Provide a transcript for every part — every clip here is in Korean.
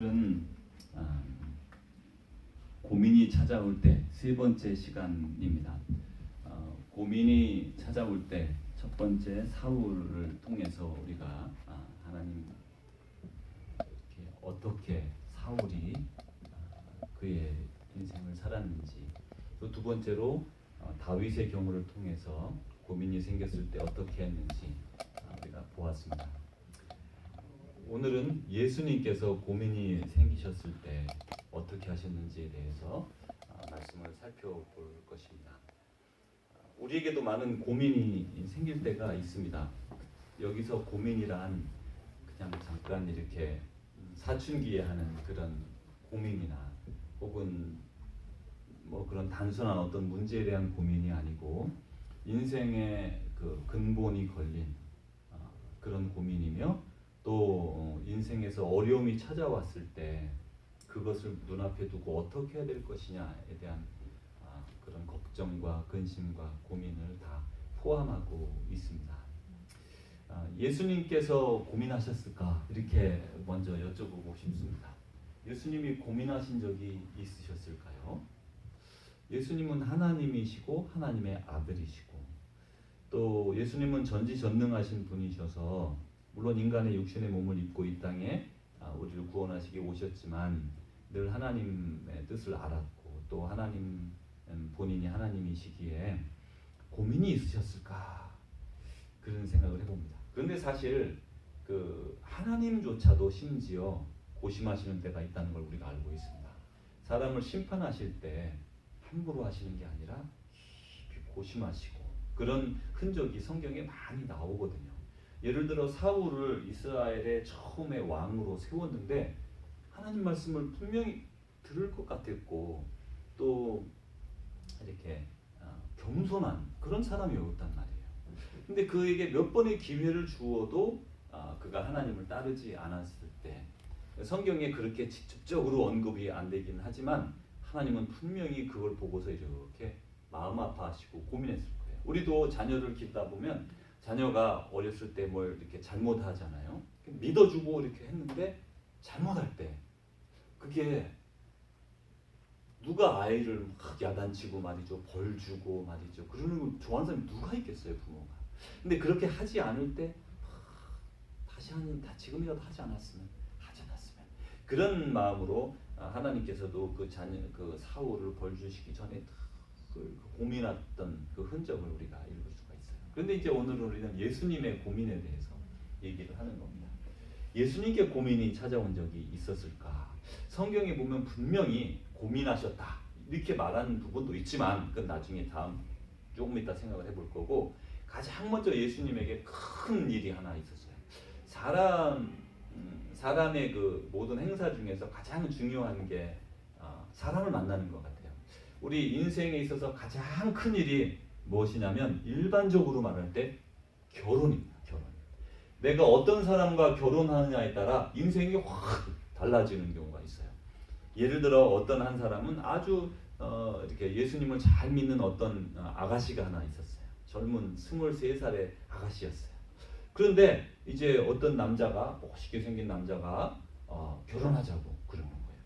오늘은 아, 고민이 찾아올 때 세 번째 시간입니다. 어, 고민이 찾아올 때 첫 번째 사울을 통해서 우리가 아, 하나님 어떻게 사울이 아, 그의 인생을 살았는지 또 두 번째로 어, 다윗의 경우를 통해서 고민이 생겼을 때 어떻게 했는지 아, 우리가 보았습니다. 오늘은 예수님께서 고민이 생기셨을 때 어떻게 하셨는지에 대해서 아, 말씀을 살펴볼 것입니다. 아, 우리에게도 많은 고민이 생길 때가 있습니다. 여기서 고민이란 그냥 잠깐 이렇게 사춘기에 하는 그런 고민이나 혹은 뭐 그런 단순한 어떤 문제에 대한 고민이 아니고 인생의 그 근본이 걸린 아, 그런 고민이며 또 어, 인생에서 어려움이 찾아왔을 때 그것을 눈앞에 두고 어떻게 해야 될 것이냐에 대한 아, 그런 걱정과 근심과 고민을 다 포함하고 있습니다. 아, 예수님께서 고민하셨을까 이렇게 먼저 여쭤보고 싶습니다. 예수님이 고민하신 적이 있으셨을까요? 예수님은 하나님이시고 하나님의 아들이시고 또 예수님은 전지전능하신 분이셔서 물론 인간의 육신의 몸을 입고 이 땅에 아, 우리를 구원하시기 오셨지만 늘 하나님의 뜻을 알았고 또 하나님 음, 본인이 하나님이시기에 고민이 있으셨을까 그런 생각을 해봅니다. 그런데 사실 그 하나님조차도 심지어 고심하시는 때가 있다는 걸 우리가 알고 있습니다. 사람을 심판하실 때 함부로 하시는 게 아니라 깊이 고심하시고 그런 흔적이 성경에 많이 나오거든요. 예를 들어 사울을 이스라엘의 처음에 왕으로 세웠는데 하나님 말씀을 분명히 들을 것 같았고 또 이렇게 어, 겸손한 그런 사람이었단 말이에요. 근데 그에게 몇 번의 기회를 주어도 아, 그가 하나님을 따르지 않았을 때 성경에 그렇게 직접적으로 언급이 안 되긴 하지만 하나님은 분명히 그걸 보고서 이렇게 마음 아파하시고 고민했을 거예요. 우리도 자녀를 키우다 보면 자녀가 어렸을 때 뭘 이렇게 잘못하잖아요. 믿어주고 이렇게 했는데 잘못할 때 그게 누가 아이를 막 야단치고 말이죠 벌 주고 말이죠 그러는 걸 좋아하는 사람이 누가 있겠어요 부모가 근데 그렇게 하지 않을 때 아, 다시 하는 다 지금이라도 하지 않았으면 하지 않았으면 그런 마음으로 아, 하나님께서도 그 자녀 그 사울을 벌 주시기 전에 그 고민했던 그 흔적을 우리가 읽을 있어요. 그런데 이제 오늘은 우리는 예수님의 고민에 대해서 얘기를 하는 겁니다. 예수님께 고민이 찾아온 적이 있었을까? 성경에 보면 분명히 고민하셨다 이렇게 말하는 부분도 있지만 그건 나중에 다음 조금 이따 생각을 해볼 거고 가장 먼저 예수님에게 큰 일이 하나 있었어요. 사람 음, 사람의 그 모든 행사 중에서 가장 중요한 게 어, 사람을 만나는 것 같아요. 우리 인생에 있어서 가장 큰 일이 무엇이냐면 일반적으로 말할 때 결혼입니다. 결혼. 내가 어떤 사람과 결혼하느냐에 따라 인생이 확 달라지는 경우가 있어요. 예를 들어 어떤 한 사람은 아주 어, 이렇게 예수님을 잘 믿는 어떤 어, 아가씨가 하나 있었어요. 젊은 23살의 아가씨였어요. 그런데 이제 어떤 남자가 멋있게 생긴 남자가 어, 결혼하자고 그러는 거예요.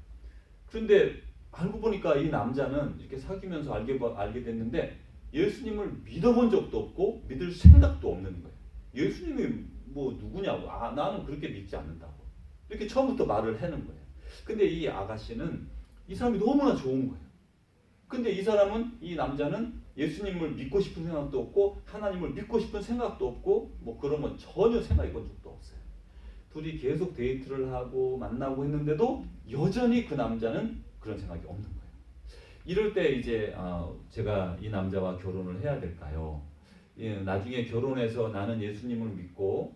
그런데 알고 보니까 이 남자는 이렇게 사귀면서 알게 봐- 알게 됐는데 예수님을 믿어본 적도 없고 믿을 생각도 없는 거예요. 예수님이 뭐 누구냐고 아 나는 그렇게 믿지 않는다고 이렇게 처음부터 말을 하는 거예요. 근데 이 아가씨는 이 사람이 너무나 좋은 거예요. 근데 이 사람은 이 남자는 예수님을 믿고 싶은 생각도 없고 하나님을 믿고 싶은 생각도 없고 뭐 그런 건 전혀 생각해 본 적도 없어요. 둘이 계속 데이트를 하고 만나고 했는데도 여전히 그 남자는 그런 생각이 없는 거예요. 이럴 때 이제 어, 제가 이 남자와 결혼을 해야 될까요? 예, 나중에 결혼해서 나는 예수님을 믿고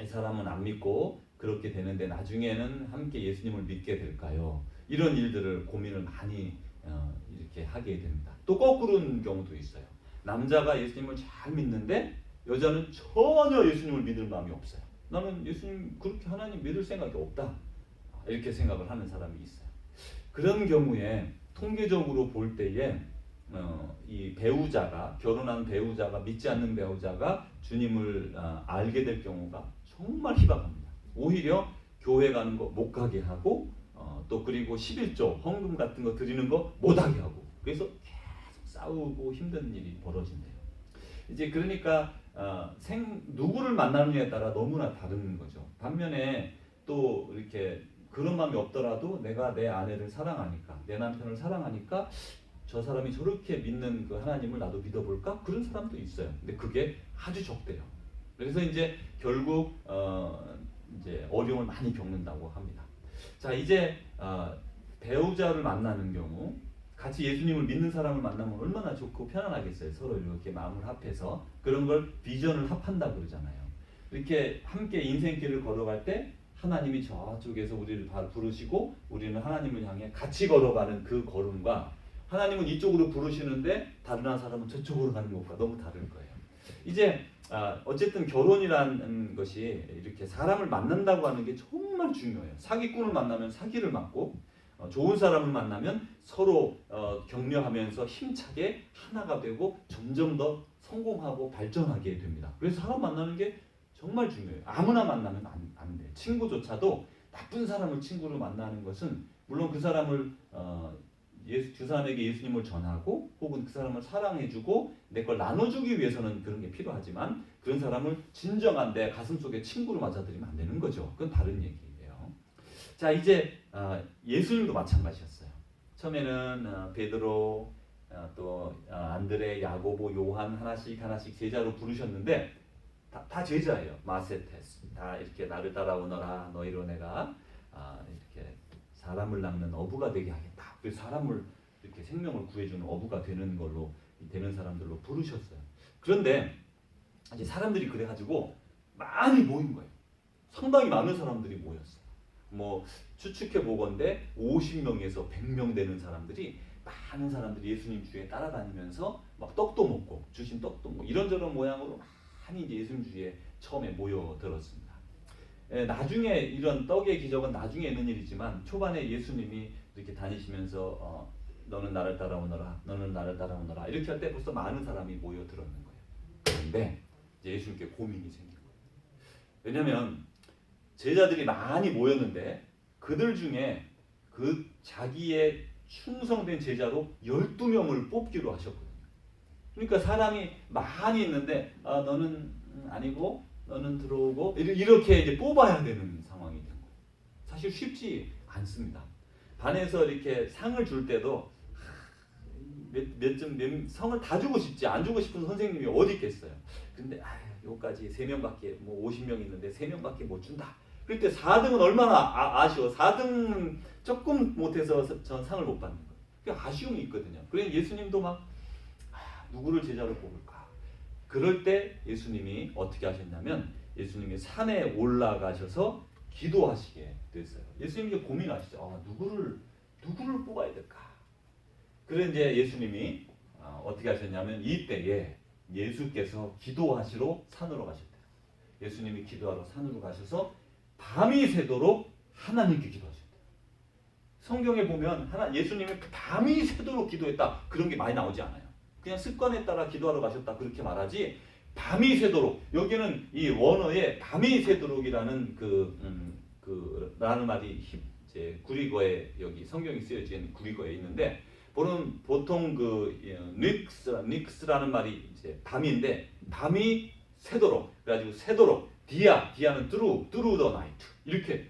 이 사람은 안 믿고 그렇게 되는데 나중에는 함께 예수님을 믿게 될까요? 이런 일들을 고민을 많이 어, 이렇게 하게 됩니다. 또 거꾸로는 경우도 있어요. 남자가 예수님을 잘 믿는데 여자는 전혀 예수님을 믿을 마음이 없어요. 나는 예수님 그렇게 하나님 믿을 생각이 없다. 이렇게 생각을 하는 사람이 있어요. 그런 경우에 통계적으로 볼 때에 어, 이 배우자가 결혼한 배우자가 믿지 않는 배우자가 주님을 어, 알게 될 경우가 정말 희박합니다. 오히려 교회 가는 거 못 가게 하고 어, 또 그리고 11조 헌금 같은 거 드리는 거 못 하게 하고 그래서 계속 싸우고 힘든 일이 벌어진대요. 이제 그러니까 어, 생 누구를 만나느냐에 따라 너무나 다른 거죠. 반면에 또 이렇게 그런 마음이 없더라도 내가 내 아내를 사랑하니까 내 남편을 사랑하니까 저 사람이 저렇게 믿는 그 하나님을 나도 믿어볼까 그런 사람도 있어요. 근데 그게 아주 적대요. 그래서 이제 결국 어 이제 어려움을 많이 겪는다고 합니다. 자 이제 어 배우자를 만나는 경우 같이 예수님을 믿는 사람을 만나면 얼마나 좋고 편안하겠어요. 서로 이렇게 마음을 합해서 그런 걸 비전을 합한다 그러잖아요. 이렇게 함께 인생길을 걸어갈 때 하나님이 저쪽에서 우리를 바- 부르시고 우리는 하나님을 향해 같이 걸어가는 그 걸음과 하나님은 이쪽으로 부르시는데 다른 한 사람은 저쪽으로 가는 것과 너무 다를 거예요. 이제 아, 어쨌든 결혼이라는 것이 이렇게 사람을 만난다고 하는 게 정말 중요해요. 사기꾼을 만나면 사기를 맞고 어, 좋은 사람을 만나면 서로 어, 격려하면서 힘차게 하나가 되고 점점 더 성공하고 발전하게 됩니다. 그래서 사람 만나는 게 정말 중요해요. 아무나 만나면 안, 안 돼. 친구조차도 나쁜 사람을 친구로 만나는 것은 물론 그 사람을 어, 예수 그 사람에게 예수님을 전하고 혹은 그 사람을 사랑해주고 내 걸 나눠주기 위해서는 그런 게 필요하지만 그런 사람을 진정한 내 가슴 속에 친구로 맞아들이면 안 되는 거죠. 그건 다른 얘기예요. 자 이제 어, 예수님도 마찬가지였어요. 처음에는 어, 베드로 어, 또 어, 안드레, 야고보, 요한 하나씩 하나씩 제자로 부르셨는데 다, 다 제자예요. 마세테스 다 이렇게 나를 따라오너라 너희로 내가 아, 이렇게 사람을 낳는 어부가 되게 하겠다. 그래서 사람을 이렇게 생명을 구해주는 어부가 되는 걸로 되는 사람들로 부르셨어요. 그런데 이제 사람들이 그래가지고 많이 모인 거예요. 상당히 많은 사람들이 모였어요. 뭐 추측해 보건데 50명에서 100명 되는 사람들이 많은 사람들이 예수님 주위에 따라다니면서 막 떡도 먹고 주신 떡도 뭐 이런저런 모양으로 많이 이제 예수님 주위에 처음에 모여들었습니다. 예, 나중에 이런 떡의 기적은 나중에 있는 일이지만 초반에 예수님이 이렇게 다니시면서 어, 너는 나를 따라오너라, 너는 나를 따라오너라 이렇게 할 때 벌써 많은 사람이 모여들었는 거예요. 그런데 예수님께 고민이 생긴 거예요. 왜냐하면 제자들이 많이 모였는데 그들 중에 그 자기의 충성된 제자로 12명을 뽑기로 하셨거든요. 그러니까 사람이 많이 있는데 아, 너는 음, 아니고 너는 들어오고 이렇게 이제 뽑아야 되는 상황이 된 거예요. 사실 쉽지 않습니다. 반에서 이렇게 상을 줄 때도 몇 몇 점 몇, 성을 다 주고 싶지 안 주고 싶은 선생님이 어디 있겠어요. 근데 아, 요까지 세 명밖에 뭐 50명 있는데 세 명밖에 못 준다. 그럴 때 4등은 얼마나 아, 아쉬워. 4등 조금 못해서 전 상을 못 받는 거예요. 그 아쉬움이 있거든요. 그래 예수님도 막 아, 누구를 제자로 뽑을까? 그럴 때 예수님이 어떻게 하셨냐면 예수님이 산에 올라가셔서 기도하시게 됐어요. 예수님이 고민하시죠. 아, 누구를 누구를 뽑아야 될까? 그래 이제 예수님이 어, 어떻게 하셨냐면 이때에 예수께서 기도하시러 산으로 가셨대요. 예수님이 기도하러 산으로 가셔서 밤이 새도록 하나님께 기도하셨대요. 성경에 보면 하나 예수님이 밤이 새도록 기도했다 그런 게 많이 나오지 않아요. 그냥 습관에 따라 기도하러 가셨다 그렇게 말하지 밤이 새도록 여기는 이 원어에 밤이 새도록이라는 그, 음, 그 라는 말이 히- 이제 구리거에 여기 성경이 쓰여진 구리거에 있는데 보는 보통 그 닉스 닉스라는 말이 이제 밤인데 밤이 새도록 그래가지고 새도록 디아 디아는 더 나이트 이렇게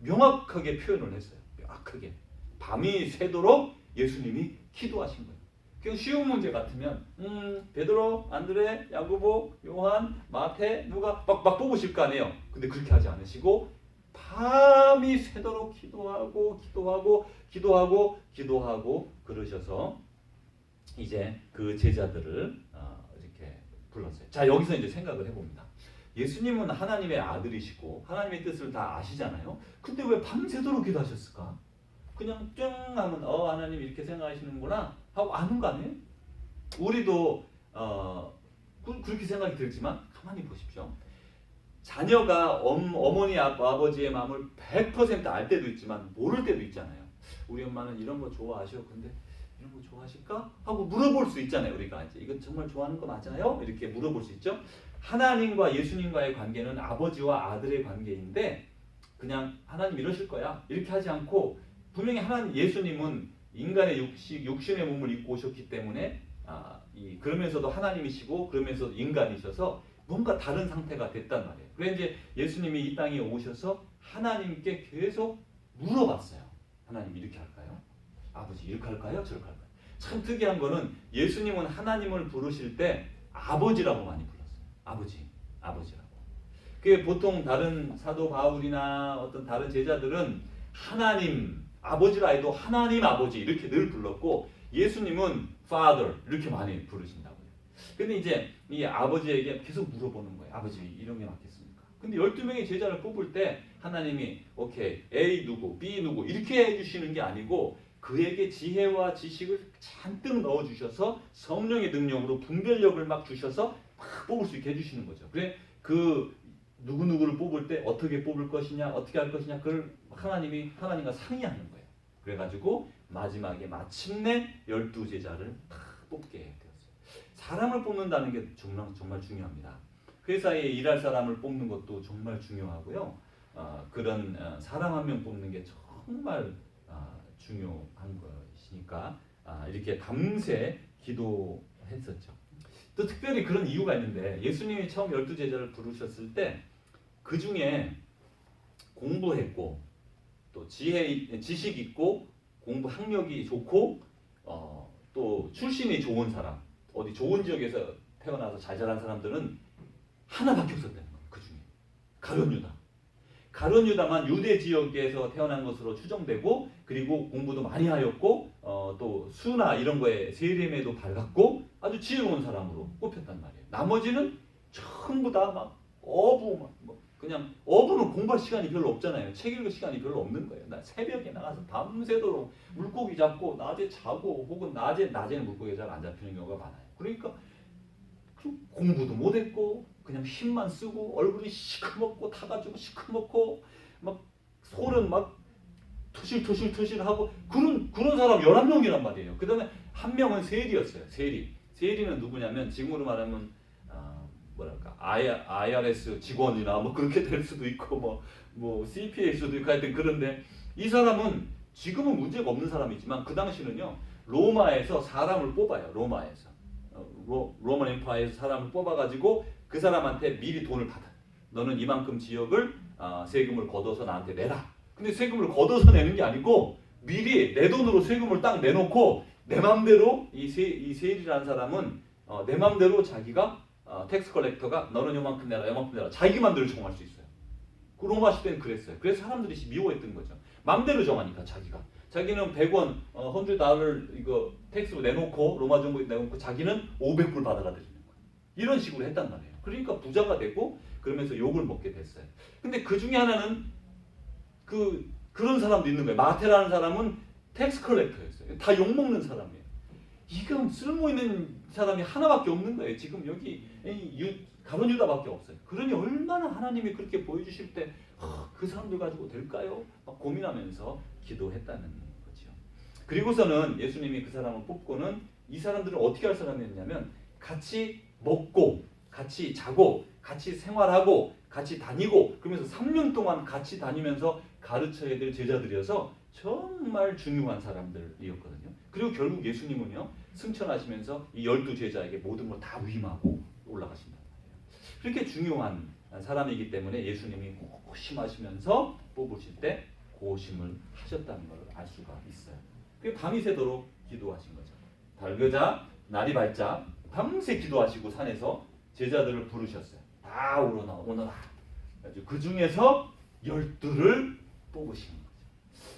명확하게 표현을 했어요. 명확하게 밤이 새도록 예수님이 기도하신 거예요. 그냥 쉬운 문제 같으면 음 베드로, 안드레, 야고보, 요한, 마태 누가 막, 막 뽑으실 거 아니에요. 근데 그렇게 하지 않으시고 밤이 새도록 기도하고 기도하고 기도하고 기도하고 그러셔서 이제 그 제자들을 어, 이렇게 불렀어요. 자 여기서 이제 생각을 해봅니다. 예수님은 하나님의 아들이시고 하나님의 뜻을 다 아시잖아요. 근데 왜 밤새도록 기도하셨을까? 그냥 뿅 하면 어 하나님 이렇게 생각하시는구나 하고 아는 거 아니에요? 우리도 어 그, 그렇게 생각이 들지만 가만히 보십시오. 자녀가 엄, 어머니 아, 아버지의 마음을 100%알 때도 있지만 모를 때도 있잖아요. 우리 엄마는 이런 거 좋아하셔. 근데 이런 거 좋아하실까? 하고 물어볼 수 있잖아요. 우리가 이제 이건 정말 좋아하는 거 맞아요? 이렇게 물어볼 수 있죠. 하나님과 예수님과의 관계는 아버지와 아들의 관계인데 그냥 하나님 이러실 거야 이렇게 하지 않고 분명히 하나님 예수님은 인간의 육신 육신의 몸을 입고 오셨기 때문에 아, 이 그러면서도 하나님이시고 그러면서 인간이셔서 뭔가 다른 상태가 됐단 말이에요. 그래 이제 예수님이 이 땅에 오셔서 하나님께 계속 물어봤어요. 하나님 이렇게 할까요? 아버지 이렇게 할까요? 저렇게 할까요? 참 특이한 거는 예수님은 하나님을 부르실 때 아버지라고 많이 불렀어요. 아버지, 아버지라고. 그 보통 다른 사도 바울이나 어떤 다른 제자들은 하나님 아버지라 해도 하나님 아버지 이렇게 늘 불렀고 예수님은 Father 이렇게 많이 부르신다고요. 근데 이제 이 아버지에게 계속 물어보는 거예요. 아버지 이런 게 맞겠습니까? 근데 12명의 제자를 뽑을 때 하나님이 오케이 A 누구 B 누구 이렇게 해주시는 게 아니고 그에게 지혜와 지식을 잔뜩 넣어주셔서 성령의 능력으로 분별력을 막 주셔서 막 뽑을 수 있게 해주시는 거죠. 그래 그 누구 누구를 뽑을 때 어떻게 뽑을 것이냐 어떻게 할 것이냐 그걸 하나님이 하나님과 상의하는 거예요. 그래가지고 마지막에 마침내 열두 제자를 다 뽑게 되었어요. 사람을 뽑는다는 게 정말 정말 중요합니다. 회사에 일할 사람을 뽑는 것도 정말 중요하고요. 어, 그런 어, 사람 한 명 뽑는 게 정말 어, 중요한 것이니까 아, 이렇게 밤새 기도했었죠. 또 특별히 그런 이유가 있는데 예수님이 처음 열두 제자를 부르셨을 때 그 중에 공부했고 또 지혜 지식 있고 공부 학력이 좋고 어, 또 출신이 좋은 사람 어디 좋은 지역에서 태어나서 잘 자란 사람들은 하나밖에 없었다는 거예요. 그 중에 가룟 유다. 가룟 유다만 유대 지역에서 태어난 것으로 추정되고 그리고 공부도 많이 하였고 어, 또 수나 이런 거에 세례에도 밝았고 아주 지혜로운 사람으로 꼽혔단 말이에요. 나머지는 전부 다 막 어부 막뭐 그냥 어부는 공부할 시간이 별로 없잖아요. 책 읽을 시간이 별로 없는 거예요. 나 새벽에 나가서 밤새도록 물고기 잡고 낮에 자고 혹은 낮에 낮에는 물고기 잘 안 잡히는 경우가 많아요. 그러니까 그 공부도 못했고 그냥 힘만 쓰고 얼굴이 시커멓고 타가지고 시커멓고 막 손은 막 토실토실토실하고 그런 그런 사람 11명이란 말이에요. 그 다음에 한 명은 세리였어요. 세리. 세리는 누구냐면 지금으로 말하면 아, 뭐랄까 IRS 직원이나 뭐 그렇게 될 수도 있고 뭐, 뭐 CPA일 수도 있고 하여튼 그런데 이 사람은 지금은 문제가 없는 사람이지만 그 당시는요 로마에서 사람을 뽑아요 로마에서. 어, 로, 로만 엠파이에서 사람을 뽑아가지고 그 사람한테 미리 돈을 받아. 너는 이만큼 지역을 아, 세금을 걷어서 나한테 내라. 근데 세금을 걷어서 내는 게 아니고 미리 내 돈으로 세금을 딱 내놓고 내 맘대로 이, 세, 이 세일이라는 사람은 어, 내 맘대로 자기가 어, 텍스 컬렉터가 너는 요만큼 내라 요만큼 내라 자기 맘대로 정할 수 있어요. 그 로마 시대는 그랬어요. 그래서 사람들이 미워했던 거죠. 맘대로 정하니까 자기가. 자기는 100원, 어, 헌주 달을 이거 텍스로 내놓고 로마 정부에 내놓고 자기는 500불 받아가 드리는 거예요. 이런 식으로 했단 말이에요. 그러니까 부자가 되고 그러면서 욕을 먹게 됐어요. 근데 그 중에 하나는 그 그런 사람도 있는 거예요. 마테라는 사람은 텍스 컬렉터였어요. 다 욕 먹는 사람이에요. 이건 쓸모 있는 사람이 하나밖에 없는 거예요. 지금 여기 가론 유다밖에 없어요. 그러니 얼마나 하나님이 그렇게 보여주실 때 그 사람들 가지고 될까요? 막 고민하면서 기도했다는 거죠. 그리고서는 예수님이 그 사람을 뽑고는 이 사람들은 어떻게 할 사람이었냐면 같이 먹고 같이 자고 같이 생활하고 같이 다니고 그러면서 3년 동안 같이 다니면서 가르쳐야 될 제자들이어서 정말 중요한 사람들이었거든요. 그리고 결국 예수님은요 승천하시면서 이 열두 제자에게 모든 걸 다 위임하고 올라가신단 말이에요. 그렇게 중요한 사람이기 때문에 예수님이 고심하시면서 뽑으실 때 고심을 하셨다는 걸 알 수가 있어요. 그 밤이 새도록 기도하신 거죠. 달그자 날이 밝자 밤새 기도하시고 산에서 제자들을 부르셨어요. 다 오너라 오너라. 그 중에서 열두를 뽑으신 거죠.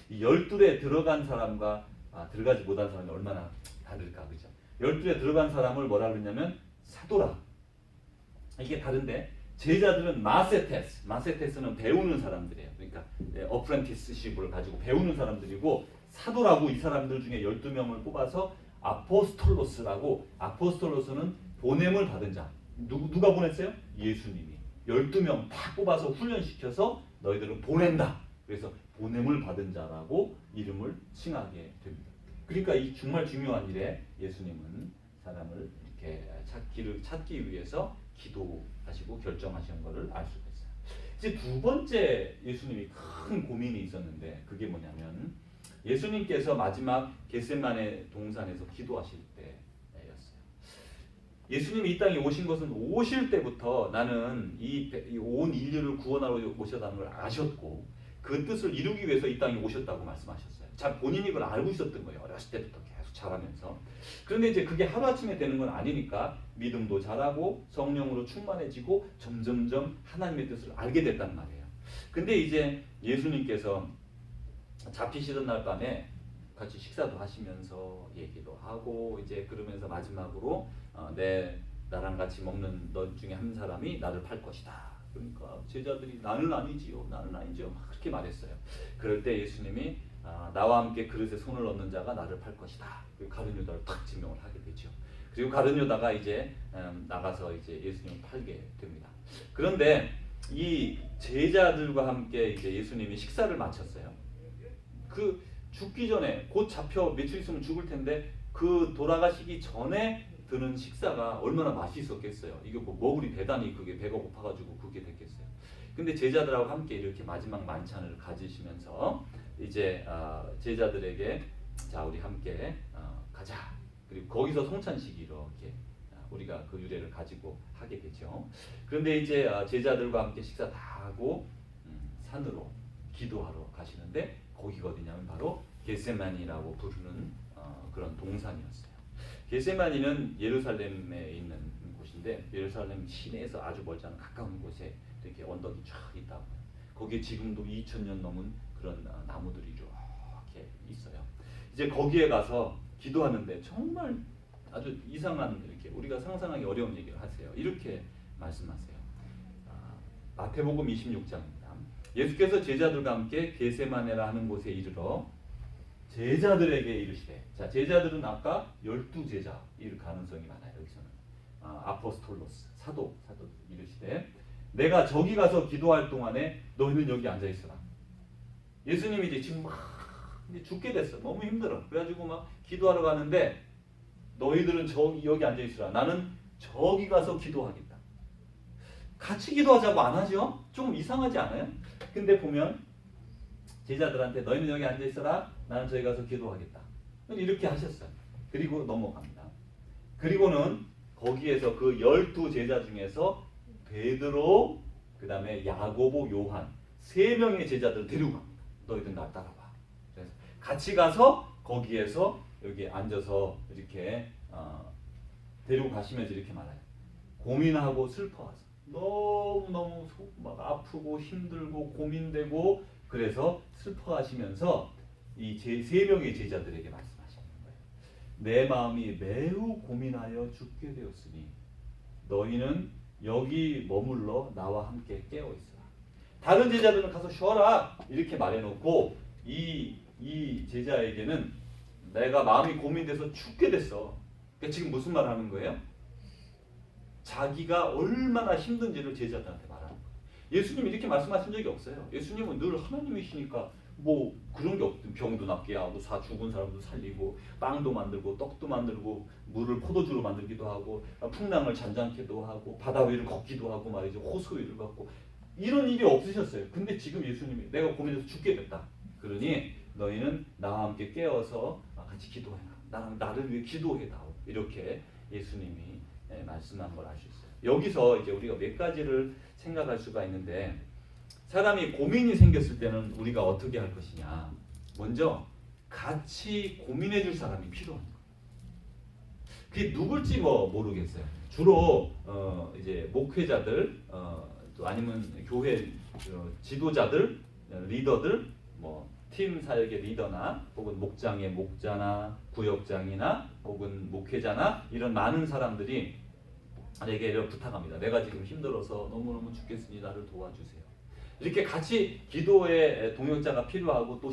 이 열둘에 들어간 사람과 아, 들어가지 못한 사람이 얼마나 다를까 그죠? 열둘에 들어간 사람을 뭐라 그러냐면 사도라. 이게 다른데 제자들은 마세테스, 마세테스는 배우는 사람들이에요. 그러니까 어프렌티스십을 가지고 배우는 사람들이고 사도라고 이 사람들 중에 12명을 뽑아서 아포스톨로스라고 아포스톨로스는 보냄을 받은 자. 누, 누가 보냈어요? 예수님이. 12명 다 뽑아서 훈련시켜서 너희들은 보낸다. 그래서 보냄을 받은 자라고 이름을 칭하게 됩니다. 그러니까 이 정말 중요한 일에 예수님은 사람을 이렇게 찾기를 찾기 위해서 기도하시고 결정하신 것을 알 수가 있어요. 이제 두 번째 예수님이 큰 고민이 있었는데 그게 뭐냐면 예수님께서 마지막 겟세만의 동산에서 기도하실 때였어요. 예수님이 이 땅에 오신 것은 오실 때부터 나는 이 온 인류를 구원하러 오셨다는 걸 아셨고 그 뜻을 이루기 위해서 이 땅에 오셨다고 말씀하셨어요. 자 본인이 그걸 알고 있었던 거예요. 어렸을 때부터 자라면서. 그런데 이제 그게 하루아침에 되는 건 아니니까 믿음도 자라고 성령으로 충만해지고 점점점 하나님의 뜻을 알게 됐단 말이에요. 근데 이제 예수님께서 잡히시던 날 밤에 같이 식사도 하시면서 얘기도 하고 이제 그러면서 마지막으로 어, 내 나랑 같이 먹는 너 중에 한 사람이 나를 팔 것이다. 그러니까 제자들이 나는 아니지요, 나는 아니죠. 막 그렇게 말했어요. 그럴 때 예수님이 아, 나와 함께 그릇에 손을 넣는 자가 나를 팔 것이다. 가룟 유다를 탁 지명을 하게 되죠. 그리고 가룟 유다가 이제 음, 나가서 이제 예수님을 팔게 됩니다. 그런데 이 제자들과 함께 이제 예수님이 식사를 마쳤어요. 그 죽기 전에 곧 잡혀 며칠 있으면 죽을 텐데 그 돌아가시기 전에 드는 식사가 얼마나 맛있었겠어요. 이게 뭐 먹으리 대단히 그게 배가 고파가지고 그게 됐겠어요. 근데 제자들하고 함께 이렇게 마지막 만찬을 가지시면서 이제 어, 제자들에게 자 우리 함께 어, 가자. 그리고 거기서 성찬식이 이렇게 어, 우리가 그 유래를 가지고 하게 되죠. 그런데 이제 어, 제자들과 함께 식사 다 하고 음, 산으로 기도하러 가시는데 거기가 어디냐면 바로 겟세만이라고 부르는 어, 그런 동산이었어요. 겟세만이는 예루살렘에 있는 곳인데 예루살렘 시내에서 아주 멀지 않은 가까운 곳에 이렇게 언덕이 쫙 있다고. 거기에 지금도 2,000년 넘은 그런 어, 나무들이 이렇게 있어요. 이제 거기에 가서 기도하는데 정말 아주 이상한 이렇게 우리가 상상하기 어려운 얘기를 하세요. 이렇게 말씀하세요. 아, 마태복음 26장입니다. 예수께서 제자들과 함께 게세마네라 하는 곳에 이르러 제자들에게 이르시되 자 제자들은 아까 열두 제자일 가능성이 많아요 여기서는 아, 아포스톨로스 사도 사도 이르시되 내가 저기 가서 기도할 동안에 너희는 여기 앉아 있어라 예수님이 이제 지금 막 이제 죽게 됐어 너무 힘들어 그래가지고 막 기도하러 가는데 너희들은 저기 여기 앉아 있으라 나는 저기 가서 기도하겠다 같이 기도하자고 안 하죠 좀 이상하지 않아요? 근데 보면 제자들한테 너희는 여기 앉아 있어라. 나는 저기 가서 기도하겠다. 이렇게 하셨어요. 그리고 넘어갑니다. 그리고는 거기에서 그 열두 제자 중에서 베드로, 그 다음에 야고보, 요한 세 명의 제자들 데리고 갑니다. 너희들 나 따라와. 그래서 같이 가서 거기에서 여기 앉아서 이렇게 어, 데리고 가시면서 이렇게 말해요. 고민하고 슬퍼하서 너무 너무 막 아프고 힘들고 고민되고 그래서 슬퍼하시면서 이 세 명의 제자들에게 말씀하시는 거예요. 내 마음이 매우 고민하여 죽게 되었으니 너희는 여기 머물러 나와 함께 깨어 있으라. 다른 제자들은 가서 쉬어라 이렇게 말해놓고 이, 이 제자에게는 내가 마음이 고민돼서 죽게 됐어. 그러니까 지금 무슨 말 하는 거예요? 자기가 얼마나 힘든지를 제자들한테 말하는 거예요. 예수님 이렇게 말씀하신 적이 없어요. 예수님은 늘 하나님이시니까 뭐 그런 게 없든 병도 낫게 하고 사 죽은 사람도 살리고 빵도 만들고 떡도 만들고 물을 포도주로 만들기도 하고 풍랑을 잔잔케도 하고 바다 위를 걷기도 하고 말이죠 호수 위를 걷고 이런 일이 없으셨어요. 근데 지금 예수님이 내가 고민해서 죽게 됐다. 그러니 너희는 나와 함께 깨어서 같이 기도해라. 나랑 나를 위해 기도해다오. 이렇게 예수님이 예, 말씀한 걸 알 수 있어요. 여기서 이제 우리가 몇 가지를 생각할 수가 있는데 사람이 고민이 생겼을 때는 우리가 어떻게 할 것이냐. 먼저 같이 고민해 줄 사람이 필요한 거예요. 그게 누굴지 뭐 모르겠어요. 주로 어 이제 목회자들 어 또 아니면 교회 어 지도자들 어, 리더들 뭐 팀 사역의 리더나 혹은 목장의 목자나 구역장이나 혹은 목회자나 이런 많은 사람들이 내게 이렇게 부탁합니다. 내가 지금 힘들어서 너무너무 죽겠으니 나를 도와주세요. 이렇게 같이 기도의 동역자가 필요하고 또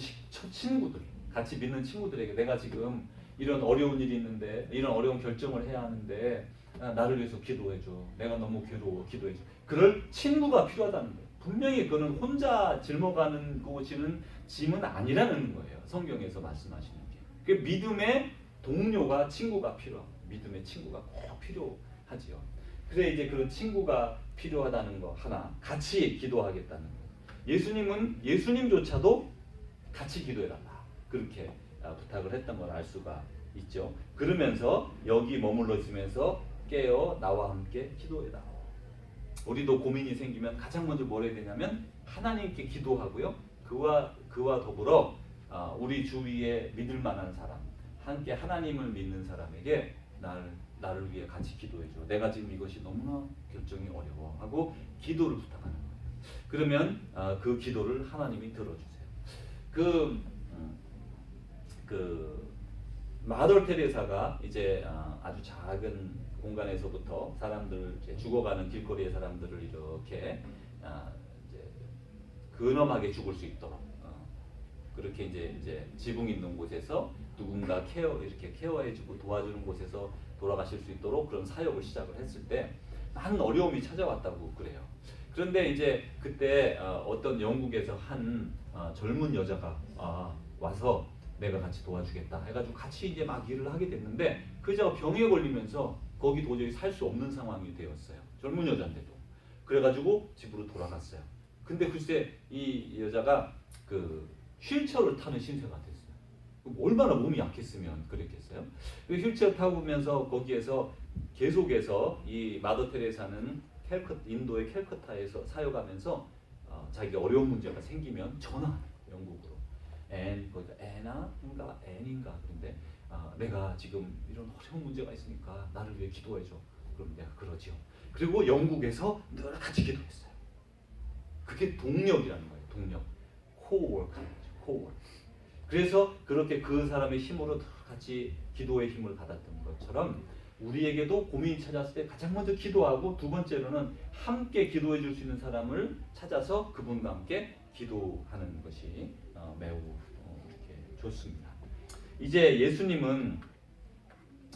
친구들, 같이 믿는 친구들에게 내가 지금 이런 어려운 일이 있는데 이런 어려운 결정을 해야 하는데 나를 위해서 기도해줘. 내가 너무 괴로워. 기도해줘. 그럴 친구가 필요하다는 거예요. 분명히 그는 혼자 짊어가는 것이는 짐은 아니라는 거예요. 성경에서 말씀하시는 게. 그 믿음의 동료가 친구가 필요. 믿음의 친구가 꼭 필요하지요. 그래 이제 그런 친구가 필요하다는 거 하나 같이 기도하겠다는 거. 예수님은 예수님조차도 같이 기도해달라 그렇게 아, 부탁을 했던 걸 알 수가 있죠. 그러면서 여기 머물러 있으면서 깨어 나와 함께 기도해라. 우리도 고민이 생기면 가장 먼저 뭘 해야 되냐면 하나님께 기도하고요. 그와 그와 더불어 아, 우리 주위에 믿을 만한 사람, 함께 하나님을 믿는 사람에게 나를 나를 위해 같이 기도해 줘. 내가 지금 이것이 너무나 결정이 어려워 하고 기도를 부탁하는 거예요. 그러면 아, 그 기도를 하나님이 들어주세요. 그, 음, 그 마더 테레사가 이제 아, 아주 작은 공간에서부터 사람들 이제 죽어가는 길거리의 사람들을 이렇게 아, 이제 근엄하게 죽을 수 있도록 어, 그렇게 이제 이제 지붕 있는 곳에서 누군가 케어 이렇게 케어해주고 도와주는 곳에서 돌아가실 수 있도록 그런 사역을 시작을 했을 때 많은 어려움이 찾아왔다고 그래요. 그런데 이제 그때 어, 어떤 영국에서 한 어, 젊은 여자가 아, 와서 내가 같이 도와주겠다 해가지고 같이 이제 막 일을 하게 됐는데 그 여자가 병에 걸리면서 거기 도저히 살 수 없는 상황이 되었어요. 젊은 여자인데도 그래가지고 집으로 돌아갔어요. 근데 글쎄 이 여자가 그 휠체어를 타는 신세가 됐어요. 얼마나 몸이 약했으면 그랬겠어요. 그 휠체어 타고면서 거기에서 계속해서 이 마더 테레사는 캘커 인도의 캘커타에서 사역하면서 어, 자기가 어려운 문제가 생기면 거예요, 영국으로. 앤 거기다 애나인가 앤인가 그런데 아, 내가 지금 이런 어려운 문제가 있으니까 나를 위해 기도해줘. 그럼 내가 그러지요. 그리고 영국에서 늘 같이 기도했어요. 그게 동력이라는 거예요. 동력. 거죠. 코워크. 그래서 그렇게 그 사람의 힘으로 늘 같이 기도의 힘을 받았던 것처럼 우리에게도 고민이 찾았을 때 가장 먼저 기도하고 두 번째로는 함께 기도해 줄 수 있는 사람을 찾아서 그분과 함께 기도하는 것이 어, 매우 어, 좋습니다. 이제 예수님은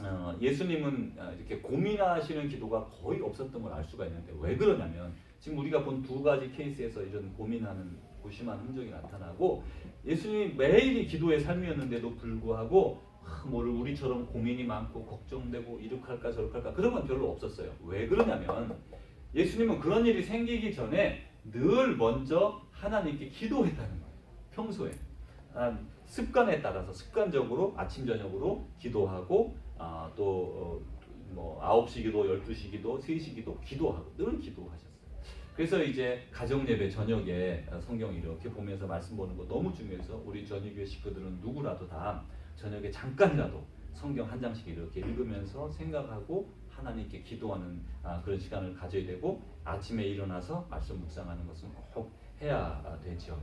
어, 예수님은 어, 이렇게 고민하시는 기도가 거의 없었던 걸 알 수가 있는데 왜 그러냐면 지금 우리가 본 두 가지 케이스에서 이런 고민하는 고심한 흔적이 나타나고 예수님이 매일이 기도의 삶이었는데도 불구하고 아, 뭐를 우리처럼 고민이 많고 걱정되고 이렇게 할까 저렇게 할까 그런 건 별로 없었어요. 왜 그러냐면 예수님은 그런 일이 생기기 전에 늘 먼저 하나님께 기도했다는 거예요. 평소에 아, 습관에 따라서 습관적으로 아침 저녁으로 기도하고 아, 또뭐 9시 기도, 12시 기도, 3시 기도 기도하고 늘 기도하셨어요. 그래서 이제 가정 예배 저녁에 성경 이렇게 보면서 말씀 보는 거 너무 중요해서 우리 전유교회 식구들은 누구라도 다 저녁에 잠깐이라도 성경 한 장씩 이렇게 읽으면서 생각하고 하나님께 기도하는 아, 그런 시간을 가져야 되고 아침에 일어나서 말씀 묵상하는 것은 꼭 해야 되죠.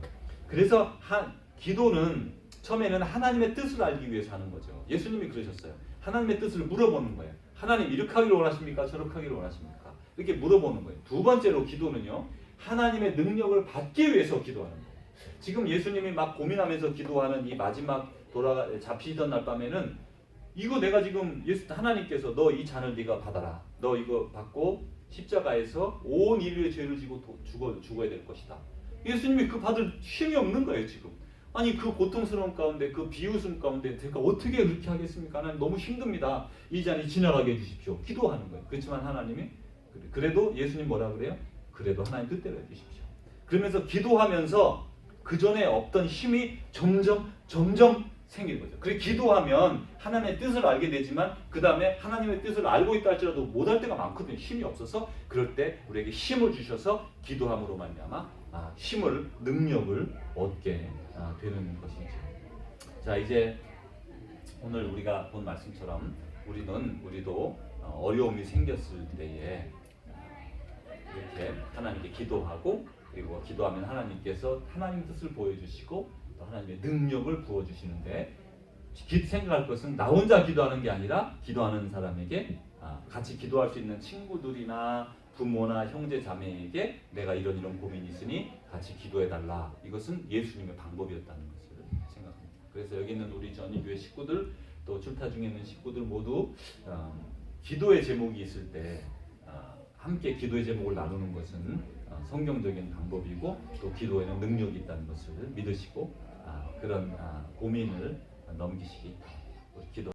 그래서 한 기도는 처음에는 하나님의 뜻을 알기 위해서 하는 거죠. 예수님이 그러셨어요. 하나님의 뜻을 물어보는 거예요. 하나님 이렇게 하기를 원하십니까? 저렇게 하기를 원하십니까? 이렇게 물어보는 거예요. 두 번째로 기도는요. 하나님의 능력을 받기 위해서 기도하는 거예요. 지금 예수님이 막 고민하면서 기도하는 이 마지막 돌아가 잡히던 날 밤에는 이거 내가 지금 예수 하나님께서 너 이 잔을 네가 받아라. 너 이거 받고 십자가에서 온 인류의 죄를 지고 도- 죽어 죽어야 될 것이다. 예수님이 그 받을 힘이 없는 거예요 지금. 아니 그 고통스러운 가운데 그 비웃음 가운데 제가 어떻게 그렇게 하겠습니까? 하나님 너무 힘듭니다. 이 잔이 지나가게 해주십시오. 기도하는 거예요. 그렇지만 하나님이 그래- 그래도 예수님 뭐라 그래요? 그래도 하나님 뜻대로 해주십시오. 그러면서 기도하면서 그 전에 없던 힘이 점점 점점 생기는 거죠. 그래 기도하면 하나님의 뜻을 알게 되지만 그 다음에 하나님의 뜻을 알고 있다 할지라도 못할 때가 많거든요. 힘이 없어서 그럴 때 우리에게 힘을 주셔서 기도함으로 말미암아 아, 힘을 능력을 얻게 아, 되는 것이죠. 자 이제 오늘 우리가 본 말씀처럼 우리는 우리도 어, 어려움이 생겼을 때에 이렇게 하나님께 기도하고 그리고 기도하면 하나님께서 하나님 뜻을 보여주시고 또 하나님의 능력을 부어주시는데 기- 생각할 것은 나 혼자 기도하는 게 아니라 기도하는 사람에게 아, 같이 기도할 수 있는 친구들이나 부모나 형제 자매에게 내가 이런 이런 고민이 있으니 같이 기도해 달라 이것은 예수님의 방법이었다는 것을 생각합니다. 그래서 여기 있는 우리 전이교회 식구들 또 출타 중에 있는 식구들 모두 어, 기도의 제목이 있을 때 어, 함께 기도의 제목을 나누는 것은 어, 성경적인 방법이고 또 기도에는 능력이 있다는 것을 믿으시고 아, 그런 아, 고민을 넘기시기 기도.